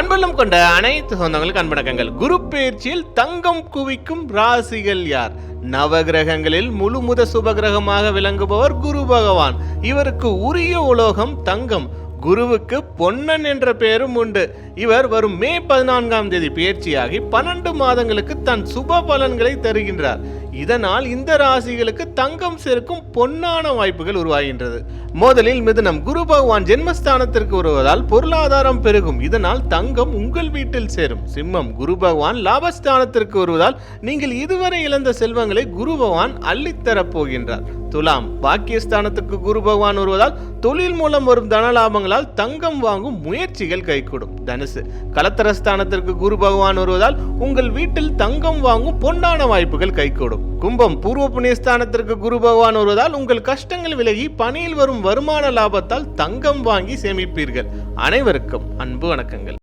அன்பெல்லாம் கொண்ட அனைத்து சொந்தங்களுக்கு அன்பணக்கங்கள். குரு பெயர்ச்சியில் தங்கம் குவிக்கும் ராசிகள் யார்? நவகிரகங்களில் முழுமுத சுபகிரகமாக விளங்குபவர் குரு பகவான். இவருக்கு உரிய உலோகம் தங்கம். குருவுக்கு பொன்னன் என்ற பெயரும் உண்டு. இவர் வரும் மே பதினான்காம் தேதி பெயர்ச்சியாகி பன்னெண்டு மாதங்களுக்கு தன் சுப பலன்களை தருகின்றார். இதனால் இந்த ராசிகளுக்கு தங்கம் சேர்க்கும் பொன்னான வாய்ப்புகள் உருவாகின்றது. முதலில் மிதுனம் குரு பகவான் ஜென்மஸ்தானத்திற்கு வருவதால் பொருளாதாரம் பெருகும். இதனால் தங்கம் உங்கள் வீட்டில் சேரும். சிம்மம் குரு பகவான் லாபஸ்தானத்திற்கு வருவதால் நீங்கள் இதுவரை இழந்த செல்வங்களை குரு பகவான் அள்ளித்தரப் போகின்றார். துலாம். பாக்கியஸ்தானத்துக்கு குரு பகவான் வருவதால் தொழில் மூலம் வரும் தனலாபங்களால் தங்கம் வாங்கும் முயற்சிகள் கைகூடும். தனுசு. கலத்தரஸ்தானத்திற்கு குரு பகவான் வருவதால் உங்கள் வீட்டில் தங்கம் வாங்கும் பொன்னான வாய்ப்புகள் கைகூடும். கும்பம். பூர்வ புண்ணியஸ்தானத்திற்கு குரு பகவான் வருவதால் உங்கள் கஷ்டங்கள் விலகி பணியில் வரும் வருமான லாபத்தால் தங்கம் வாங்கி சேமிப்பீர்கள். அனைவருக்கும் அன்பு வணக்கங்கள்.